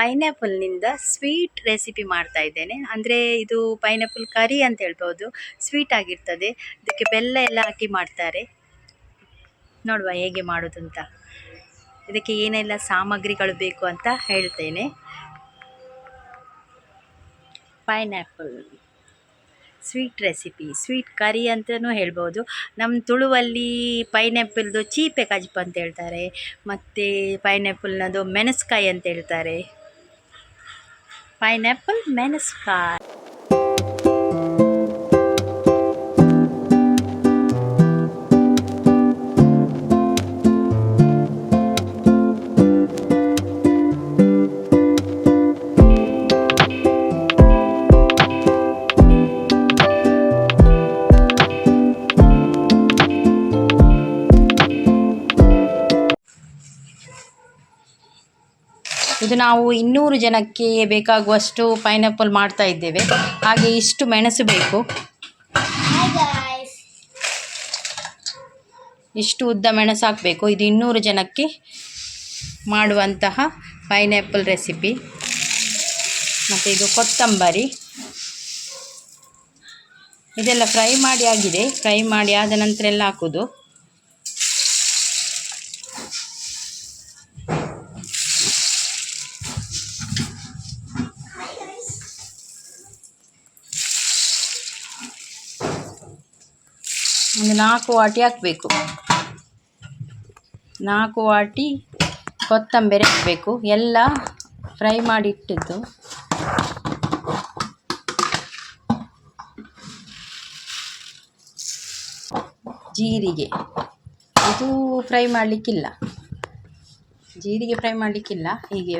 ಪೈನಾಪಲ್ನಿಂದ sweet recipe ಮಾಡ್ತಾ ಇದ್ದೇನೆ. ಅಂದರೆ ಇದು ಪೈನಾಪಲ್ ಕರಿ ಅಂತ ಹೇಳ್ಬೋದು. ಸ್ವೀಟ್ ಆಗಿರ್ತದೆ. ಇದಕ್ಕೆ ಬೆಲ್ಲ ಎಲ್ಲ ಹಾಕಿ ಮಾಡ್ತಾರೆ. ನೋಡುವ ಹೇಗೆ ಮಾಡೋದು ಅಂತ ಇದಕ್ಕೆ ಏನೆಲ್ಲ ಸಾಮಗ್ರಿಗಳು ಬೇಕು ಅಂತ ಹೇಳ್ತೇನೆ. Pineapple sweet recipe sweet curry ಅಂತಲೂ ಹೇಳ್ಬೋದು. ನಮ್ಮ ತುಳುವಲ್ಲಿ ಪೈನಾಪಲ್ದು ಚೀಪೆ ಕಜ್ಪ ಅಂತ ಹೇಳ್ತಾರೆ. ಮತ್ತು ಪೈನಾಪಲ್ನದು ಮೆಣಸ್ಕಾಯಿ ಅಂತ ಹೇಳ್ತಾರೆ. ಪೈನಾಪಲ್ ಮೆಣಸ್ಕಾಯಿ ಇದು ನಾವು ಇನ್ನೂರು ಜನಕ್ಕೆ ಬೇಕಾಗುವಷ್ಟು ಪೈನಾಪಲ್ ಮಾಡ್ತಾ ಇದ್ದೇವೆ. ಹಾಗೆ ಇಷ್ಟು ಮೆಣಸು ಬೇಕು. ಇಷ್ಟು ಉದ್ದ ಮೆಣಸು ಹಾಕಬೇಕು. ಇದು ಇನ್ನೂರು ಜನಕ್ಕೆ ಮಾಡುವಂತಹ ಪೈನಾಪಲ್ ರೆಸಿಪಿ ಮತ್ತು ಇದು ಕೊತ್ತಂಬರಿ. ಇದೆಲ್ಲ ಫ್ರೈ ಮಾಡಿ ಆಗಿದೆ. ಫ್ರೈ ಮಾಡಿ ಆದ ನಂತರ ಎಲ್ಲ ಹಾಕೋದು. ಒಂದು ನಾಲ್ಕು ವಾಟಿ ಹಾಕಬೇಕು. ನಾಲ್ಕು ವಾಟಿ ಕೊತ್ತಂಬರಿ ಹಾಕಬೇಕು. ಎಲ್ಲ ಫ್ರೈ ಮಾಡಿಟ್ಟಿದ್ದು. ಜೀರಿಗೆ. ಇದು ಫ್ರೈ ಮಾಡಲಿಕ್ಕಿಲ್ಲ. ಜೀರಿಗೆ ಫ್ರೈ ಮಾಡಲಿಕ್ಕಿಲ್ಲ. ಹೀಗೆ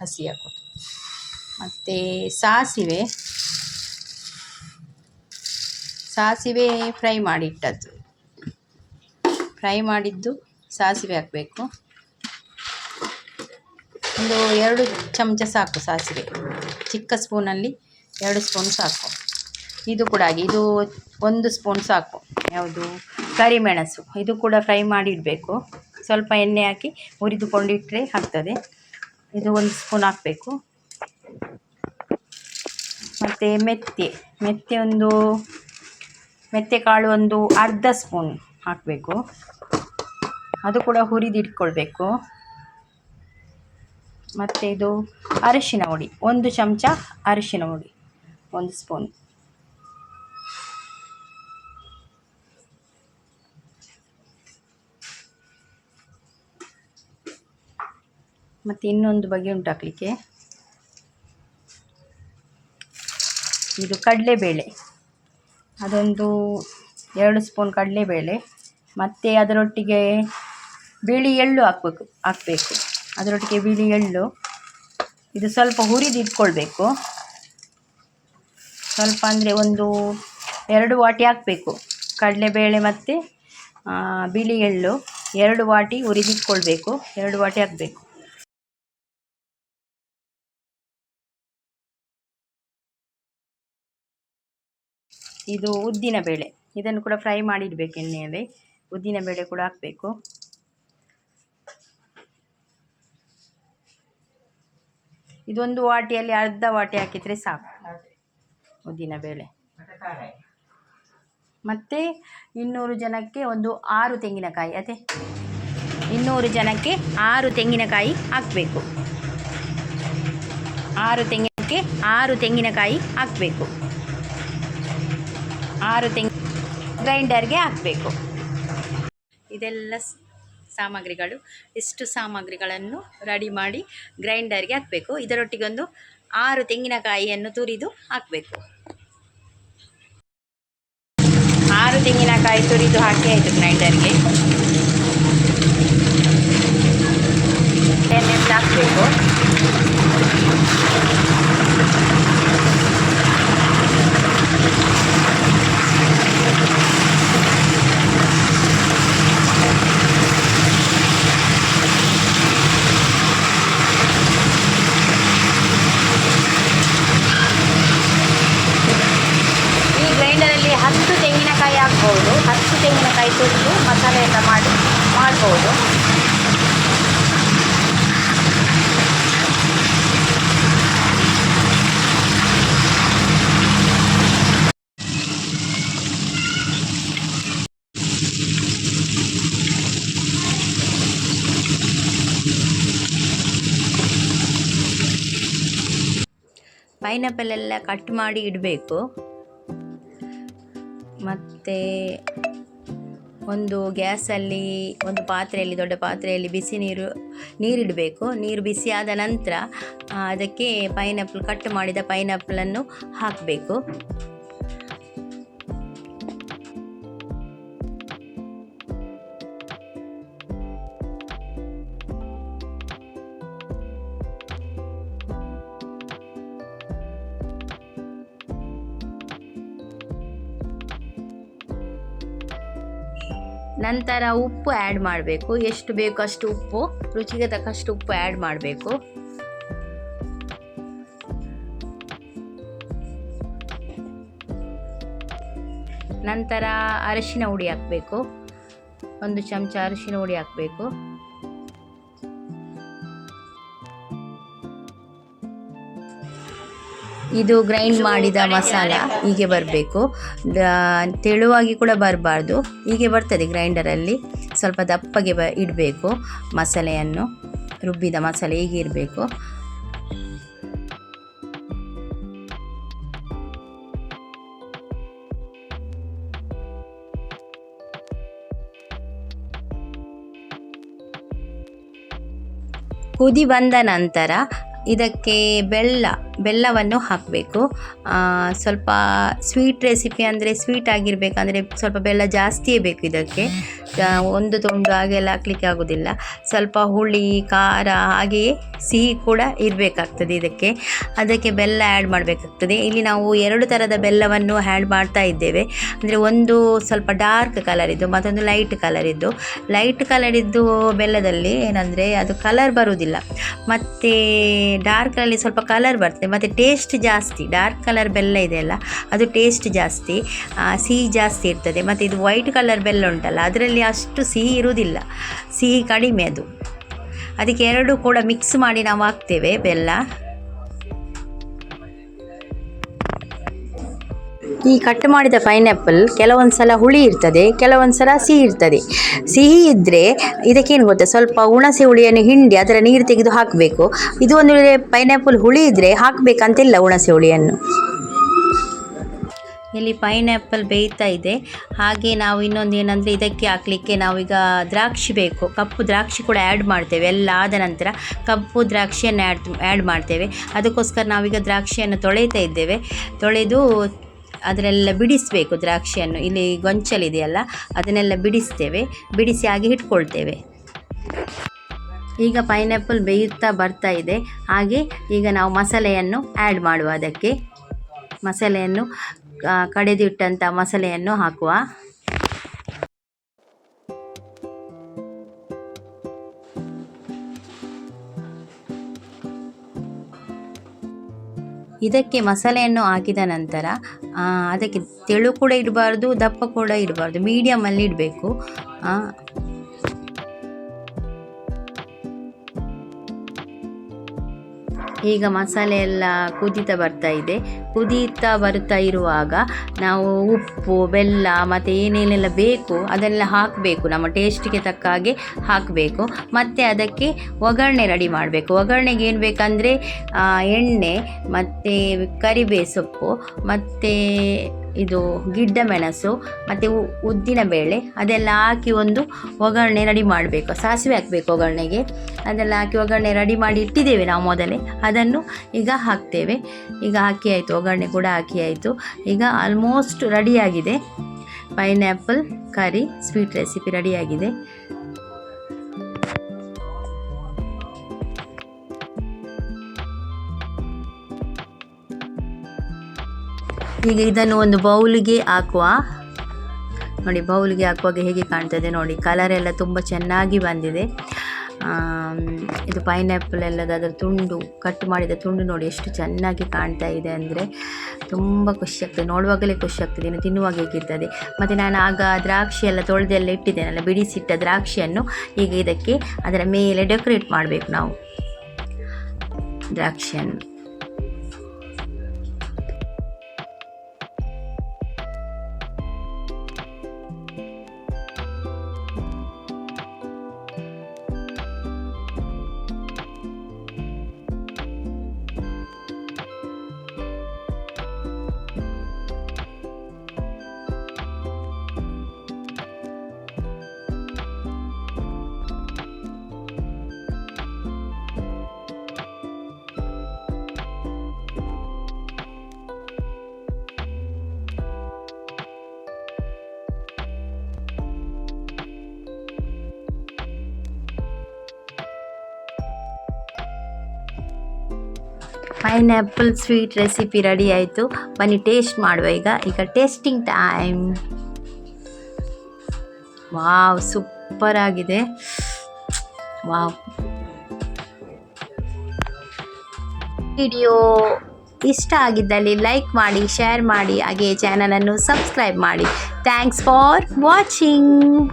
ಹಸಿ ಹಾಕೋದು ಮತ್ತು ಸಾಸಿವೆ. ಸಾಸಿವೆ ಫ್ರೈ ಮಾಡಿಟ್ಟದ್ದು. ಫ್ರೈ ಮಾಡಿದ್ದು ಸಾಸಿವೆ ಹಾಕಬೇಕು. ಒಂದು ಎರಡು ಚಮಚ ಸಾಕು ಸಾಸಿವೆ. ಚಿಕ್ಕ ಸ್ಪೂನಲ್ಲಿ ಎರಡು ಸ್ಪೂನ್ ಸಾಕು. ಇದು ಕೂಡ ಹಾಗೆ, ಇದು ಒಂದು ಸ್ಪೂನ್ ಸಾಕು. ಯಾವುದು? ಕರಿಮೆಣಸು. ಇದು ಕೂಡ ಫ್ರೈ ಮಾಡಿ ಇಡಬೇಕು ಸ್ವಲ್ಪ ಎಣ್ಣೆ ಹಾಕಿ ಹುರಿದುಕೊಂಡಿಟ್ಟರೆ ಆಗ್ತದೆ. ಇದು ಒಂದು ಸ್ಪೂನ್ ಹಾಕಬೇಕು. ಮತ್ತು ಮೆತ್ತೆ. ಮೆತ್ತೆ ಒಂದು ಮೆಂತ್ಯೆ ಕಾಳು ಒಂದು ಅರ್ಧ ಸ್ಪೂನ್ ಹಾಕಬೇಕು. ಅದು ಕೂಡ ಹುರಿದಿಟ್ಕೊಳ್ಬೇಕು. ಮತ್ತು ಇದು ಅರಿಶಿನ ಹುಡಿ ಒಂದು ಚಮಚ ಅರಿಶಿನ ಹುಡಿ ಒಂದು ಸ್ಪೂನ್. ಮತ್ತು ಇನ್ನೊಂದು ಬಗೆ ಉಂಟು ಹಾಕಲಿಕ್ಕೆ ಇದು ಕಡಲೆಬೇಳೆ. ಅದೊಂದು ಎರಡು ಸ್ಪೂನ್ ಕಡಲೆಬೇಳೆ, ಮತ್ತು ಅದರೊಟ್ಟಿಗೆ ಬಿಳಿ ಎಳ್ಳು ಹಾಕ್ಬೇಕು, ಹಾಕಬೇಕು. ಅದರೊಟ್ಟಿಗೆ ಬಿಳಿ ಎಳ್ಳು. ಇದು ಸ್ವಲ್ಪ ಹುರಿದಿಟ್ಕೊಳ್ಬೇಕು. ಸ್ವಲ್ಪ ಅಂದರೆ ಒಂದು ಎರಡು ವಾಟಿ ಹಾಕಬೇಕು. ಕಡಲೆಬೇಳೆ ಮತ್ತು ಬಿಳಿ ಎಳ್ಳು ಎರಡು ವಾಟಿ ಹುರಿದಿಟ್ಕೊಳ್ಬೇಕು. ಎರಡು ವಾಟಿ ಹಾಕಬೇಕು. ಇದು ಉದ್ದಿನ ಬೇಳೆ. ಇದನ್ನು ಕೂಡ ಫ್ರೈ ಮಾಡಿಡಬೇಕು ಎಣ್ಣೆಯಲ್ಲಿ. ಉದ್ದಿನ ಬೇಳೆ ಕೂಡ ಹಾಕಬೇಕು. ಇದೊಂದು ವಾಟಿಯಲ್ಲಿ ಅರ್ಧ ವಾಟಿ ಹಾಕಿದರೆ ಸಾಕು. ಉದ್ದಿನ ಬೇಳೆ. ಮತ್ತು ಇನ್ನೂರು ಜನಕ್ಕೆ ಒಂದು ಆರು ತೆಂಗಿನಕಾಯಿ, ಅದೇ. ಇನ್ನೂರು ಜನಕ್ಕೆ ಆರು ತೆಂಗಿನಕಾಯಿ ಹಾಕಬೇಕು. ಆರು ತೆಂಗಿನಕ್ಕೆ ಆರು ತೆಂಗಿನಕಾಯಿ ಹಾಕಬೇಕು. ಆರು ತಿಂಗ್, ಗ್ರೈಂಡರ್ಗೆ ಹಾಕಬೇಕು. ಇದೆಲ್ಲ ಸಾಮಗ್ರಿಗಳು. ಇಷ್ಟು ಸಾಮಗ್ರಿಗಳನ್ನು ರೆಡಿ ಮಾಡಿ ಗ್ರೈಂಡರ್ಗೆ ಹಾಕಬೇಕು. ಇದರೊಟ್ಟಿಗೊಂದು ಆರು ತೆಂಗಿನಕಾಯಿಯನ್ನು ತುರಿದು ಹಾಕಬೇಕು. ಆರು ತೆಂಗಿನಕಾಯಿ ತುರಿದು ಹಾಕಿ ಆಯಿತು ಗ್ರೈಂಡರ್ಗೆ. ಎಣ್ಣೆ ಹಾಕಬೇಕು ಈ ಗ್ರೈಂಡರಲ್ಲಿ ಹತ್ತು ತೆಂಗಿನಕಾಯಿ ಹಾಕ್ಬೋದು ಹತ್ತು ತೆಂಗಿನಕಾಯಿ ತುರಿದು ಮಸಾಲೆ ಎಲ್ಲ ಮಾಡಿ ಮಾಡ್ಬೋದು ಪೈನಾಪಲ್ ಎಲ್ಲ ಕಟ್ ಮಾಡಿ ಇಡಬೇಕು. ಮತ್ತು ಒಂದು ಗ್ಯಾಸಲ್ಲಿ, ಒಂದು ಪಾತ್ರೆಯಲ್ಲಿ, ದೊಡ್ಡ ಪಾತ್ರೆಯಲ್ಲಿ ಬಿಸಿ ನೀರು, ನೀರಿಡಬೇಕು. ನೀರು ಬಿಸಿ ಆದ ನಂತರ ಅದಕ್ಕೆ ಪೈನಾಪಲ್ ಕಟ್ ಮಾಡಿದ ಪೈನಾಪಲನ್ನು ಹಾಕಬೇಕು. ನಂತರ ಉಪ್ಪು ಆ್ಯಡ್ ಮಾಡಬೇಕು. ಎಷ್ಟು ಬೇಕು ಅಷ್ಟು ಉಪ್ಪು. ರುಚಿಗೆ ತಕ್ಕಷ್ಟು ಉಪ್ಪು ಆ್ಯಡ್ ಮಾಡಬೇಕು. ನಂತರ ಅರಿಶಿನ ಹುಡಿ ಹಾಕಬೇಕು. ಒಂದು ಚಮಚ ಅರಿಶಿನ ಹುಡಿ ಹಾಕಬೇಕು. ಇದು ಗ್ರೈಂಡ್ ಮಾಡಿದ ಮಸಾಲ ಹೀಗೆ ಬರಬೇಕು. ತೆಳುವಾಗಿ ಕೂಡ ಬರಬಾರ್ದು. ಹೀಗೆ ಬರ್ತದೆ ಗ್ರೈಂಡರಲ್ಲಿ. ಸ್ವಲ್ಪ ದಪ್ಪಗೆ ಬ, ಇಡಬೇಕು ಮಸಾಲೆಯನ್ನು. ರುಬ್ಬಿದ ಮಸಾಲೆ ಹೀಗೆ ಇರಬೇಕು. ಕುದಿ ಬಂದ ನಂತರ ಇದಕ್ಕೆ ಬೆಲ್ಲ ಬೆಲ್ಲವನ್ನು ಹಾಕಬೇಕು. ಸ್ವಲ್ಪ ಸ್ವೀಟ್ ರೆಸಿಪಿ ಅಂದರೆ ಸ್ವೀಟ್ ಆಗಿರಬೇಕಂದ್ರೆ ಸ್ವಲ್ಪ ಬೆಲ್ಲ ಜಾಸ್ತಿಯೇ ಬೇಕು ಇದಕ್ಕೆ. ಒಂದು ತುಂಡು ಹಾಗೆಲ್ಲ ಹಾಕ್ಲಿಕ್ಕೆ ಆಗೋದಿಲ್ಲ. ಸ್ವಲ್ಪ ಹುಳಿ, ಖಾರ ಹಾಗೆಯೇ ಸಿಹಿ ಕೂಡ ಇರಬೇಕಾಗ್ತದೆ ಇದಕ್ಕೆ. ಅದಕ್ಕೆ ಬೆಲ್ಲ ಆ್ಯಡ್ ಮಾಡಬೇಕಾಗ್ತದೆ. ಇಲ್ಲಿ ನಾವು ಎರಡು ಥರದ ಬೆಲ್ಲವನ್ನು ಆ್ಯಡ್ ಮಾಡ್ತಾ ಇದ್ದೇವೆ. ಅಂದರೆ ಒಂದು ಸ್ವಲ್ಪ ಡಾರ್ಕ್ ಕಲರ್ ಇದ್ದು, ಮತ್ತೊಂದು ಲೈಟ್ ಕಲರ್ ಇದ್ದು. ಲೈಟ್ ಕಲರ್ ಇದ್ದು ಬೆಲ್ಲದಲ್ಲಿ ಏನಂದರೆ ಅದು ಕಲರ್ ಬರುವುದಿಲ್ಲ ಮತ್ತು ಡಾರ್ಕಲ್ಲಿ ಸ್ವಲ್ಪ ಕಲರ್ ಬರ್ತದೆ. ಮತ್ತು ಟೇಸ್ಟ್ ಜಾಸ್ತಿ ಡಾರ್ಕ್ ಕಲರ್ ಬೆಲ್ಲ ಇದೆಯಲ್ಲ ಅದು ಟೇಸ್ಟ್ ಜಾಸ್ತಿ ಸಿಹಿ ಜಾಸ್ತಿ ಇರ್ತದೆ. ಮತ್ತು ಇದು ವೈಟ್ ಕಲರ್ ಬೆಲ್ಲ ಉಂಟಲ್ಲ, ಅದರಲ್ಲಿ ಅಷ್ಟು ಸಿಹಿ ಇರುವುದಿಲ್ಲ. ಸಿಹಿ ಕಡಿಮೆ ಅದು. ಅದಕ್ಕೆ ಎರಡು ಕೂಡ ಮಿಕ್ಸ್ ಮಾಡಿ ನಾವು ಹಾಕ್ತೇವೆ ಬೆಲ್ಲ. ಈ ಕಟ್ ಮಾಡಿದ ಪೈನಾಪಲ್ ಕೆಲವೊಂದು ಸಲ ಹುಳಿ ಇರ್ತದೆ ಕೆಲವೊಂದು ಸಲ ಸಿಹಿ ಇರ್ತದೆ. ಸಿಹಿ ಇದ್ದರೆ ಇದಕ್ಕೇನು ಗೊತ್ತಾ? ಸ್ವಲ್ಪ ಹುಣಸೆ ಹುಳಿಯನ್ನು ಹಿಂಡಿ ಅದರ ನೀರು ತೆಗೆದು ಹಾಕಬೇಕು. ಇದು ಒಂದು ಪೈನಾಪಲ್ ಹುಳಿ ಇದ್ದರೆ ಹಾಕಬೇಕಂತಿಲ್ಲ ಹುಣಸೆ ಹುಳಿಯನ್ನು. ಇಲ್ಲಿ ಪೈನಾಪಲ್ ಬೇಯ್ತಾ ಇದೆ. ಹಾಗೆ ನಾವು ಇನ್ನೊಂದು ಏನಂದರೆ ಇದಕ್ಕೆ ಹಾಕಲಿಕ್ಕೆ ನಾವೀಗ ದ್ರಾಕ್ಷಿ ಬೇಕು. ಕಪ್ಪು ದ್ರಾಕ್ಷಿ ಕೂಡ ಆ್ಯಡ್ ಮಾಡ್ತೇವೆ. ಎಲ್ಲ ಆದ ನಂತರ ಕಪ್ಪು ದ್ರಾಕ್ಷಿಯನ್ನು ಆ್ಯಡ್ ಆ್ಯಡ್ ಮಾಡ್ತೇವೆ. ಅದಕ್ಕೋಸ್ಕರ ನಾವೀಗ ದ್ರಾಕ್ಷಿಯನ್ನು ತೊಳೆಯುತ್ತಾ ಇದ್ದೇವೆ. ತೊಳೆದು ಅದನ್ನೆಲ್ಲ ಬಿಡಿಸಬೇಕು ದ್ರಾಕ್ಷಿಯನ್ನು. ಇಲ್ಲಿ ಗೊಂಚಲಿದೆಯಲ್ಲ, ಅದನ್ನೆಲ್ಲ ಬಿಡಿಸ್ತೇವೆ. ಬಿಡಿಸಿ ಹಾಗೆ ಇಟ್ಕೊಳ್ತೇವೆ. ಈಗ ಪೈನಾಪಲ್ ಬೇಯುತ್ತಾ ಬರ್ತಾ ಇದೆ. ಹಾಗೆ ಈಗ ನಾವು ಮಸಾಲೆಯನ್ನು ಆ್ಯಡ್ ಮಾಡುವ ಅದಕ್ಕೆ. ಮಸಾಲೆಯನ್ನು ಕಡೆದಿಟ್ಟಂಥ ಮಸಾಲೆಯನ್ನು ಹಾಕುವ. ಇದಕ್ಕೆ ಮಸಾಲೆಯನ್ನು ಹಾಕಿದ ನಂತರ ಅದಕ್ಕೆ ತೆಳು ಕೂಡ ಇಡಬಾರ್ದು, ದಪ್ಪ ಕೂಡ ಇಡಬಾರ್ದು ಮೀಡಿಯಮಲ್ಲಿ ಇಡಬೇಕು. ಈಗ ಮಸಾಲೆ ಎಲ್ಲ ಕುದೀತಾ ಬರ್ತಾ ಇದೆ. ಕುದೀತಾ ಬರ್ತಾ ಇರುವಾಗ ನಾವು ಉಪ್ಪು, ಬೆಲ್ಲ ಮತ್ತು ಏನೇನೆಲ್ಲ ಬೇಕು ಅದನ್ನೆಲ್ಲ ಹಾಕಬೇಕು. ನಮ್ಮ ಟೇಸ್ಟಿಗೆ ತಕ್ಕ ಹಾಗೆ ಹಾಕಬೇಕು. ಮತ್ತು ಅದಕ್ಕೆ ಒಗ್ಗರಣೆ ರೆಡಿ ಮಾಡಬೇಕು. ಒಗ್ಗರಣೆಗೆ ಏನು ಬೇಕಂದರೆ ಎಣ್ಣೆ ಮತ್ತು ಕರಿಬೇ ಸೊಪ್ಪು ಮತ್ತು ಇದು ಗಿಡ್ಡ ಮೆಣಸು, ಮತ್ತು ಉದ್ದಿನ ಬೇಳೆ, ಅದೆಲ್ಲ ಹಾಕಿ ಒಂದು ಒಗ್ಗರಣೆ ರೆಡಿ ಮಾಡಬೇಕು. ಸಾಸಿವೆ ಹಾಕಬೇಕು ಒಗ್ಗರಣೆಗೆ. ಅದೆಲ್ಲ ಹಾಕಿ ಒಗ್ಗರಣೆ ರೆಡಿ ಮಾಡಿ ಇಟ್ಟಿದ್ದೇವೆ ನಾವು ಮೊದಲೇ. ಅದನ್ನು ಈಗ ಹಾಕ್ತೇವೆ. ಈಗ ಹಾಕಿ ಆಯಿತು, ಒಗ್ಗರಣೆ ಕೂಡ ಹಾಕಿ ಆಯಿತು. ಈಗ ಆಲ್ಮೋಸ್ಟ್ ರೆಡಿಯಾಗಿದೆ ಪೈನ್ಯಾಪಲ್ ಕರಿ ಸ್ವೀಟ್ ರೆಸಿಪಿ ರೆಡಿಯಾಗಿದೆ ಈಗ ಇದನ್ನು ಒಂದು ಬೌಲ್ಗೆ ಹಾಕುವ. ನೋಡಿ, ಬೌಲ್ಗೆ ಹಾಕುವಾಗ ಹೇಗೆ ಕಾಣ್ತದೆ ನೋಡಿ ಕಲರ್ ಎಲ್ಲ ತುಂಬ ಚೆನ್ನಾಗಿ ಬಂದಿದೆ. ಇದು ಪೈನಾಪಲ್ ಎಲ್ಲದ ಅದರ ತುಂಡು ಕಟ್ ಮಾಡಿದ ತುಂಡು ನೋಡಿ ಎಷ್ಟು ಚೆನ್ನಾಗಿ ಕಾಣ್ತಾ ಇದೆ ಅಂದರೆ ತುಂಬ ಖುಷಿ ಆಗ್ತದೆ. ನೋಡುವಾಗಲೇ ಖುಷಿ ಆಗ್ತದೆ, ಇನ್ನು ತಿನ್ನುವಾಗ ಹೇಗಿರ್ತದೆ. ಮತ್ತು ನಾನು ಆಗ ದ್ರಾಕ್ಷಿ ಎಲ್ಲ ತೊಳೆದೆಲ್ಲ ಇಟ್ಟಿದ್ದೇನಲ್ಲ ಬಿಡಿಸಿಟ್ಟ ದ್ರಾಕ್ಷಿಯನ್ನು. ಈಗ ಇದಕ್ಕೆ ಅದರ ಮೇಲೆ ಡೆಕೋರೇಟ್ ಮಾಡಬೇಕು ನಾವು. ದ್ರಾಕ್ಷಿಯನ್ನು. ಪೈನಾಪಲ್ ಸ್ವೀಟ್ ರೆಸಿಪಿ ರೆಡಿ ಆಯಿತು. ಬನ್ನಿ ಟೇಸ್ಟ್ ಮಾಡುವ ಈಗ. ಈಗ ಟೇಸ್ಟಿಂಗ್ ಟೈಮ್ ವಾವ್ ಸೂಪರ್ ಆಗಿದೆ. ವಾವ್ ವಿಡಿಯೋ ಇಷ್ಟ ಆಗಿದ್ದಲ್ಲಿ ಲೈಕ್ ಮಾಡಿ ಶೇರ್ ಮಾಡಿ ಹಾಗೆ ಚಾನಲನ್ನು ಸಬ್ಸ್ಕ್ರೈಬ್ ಮಾಡಿ. Thanks for watching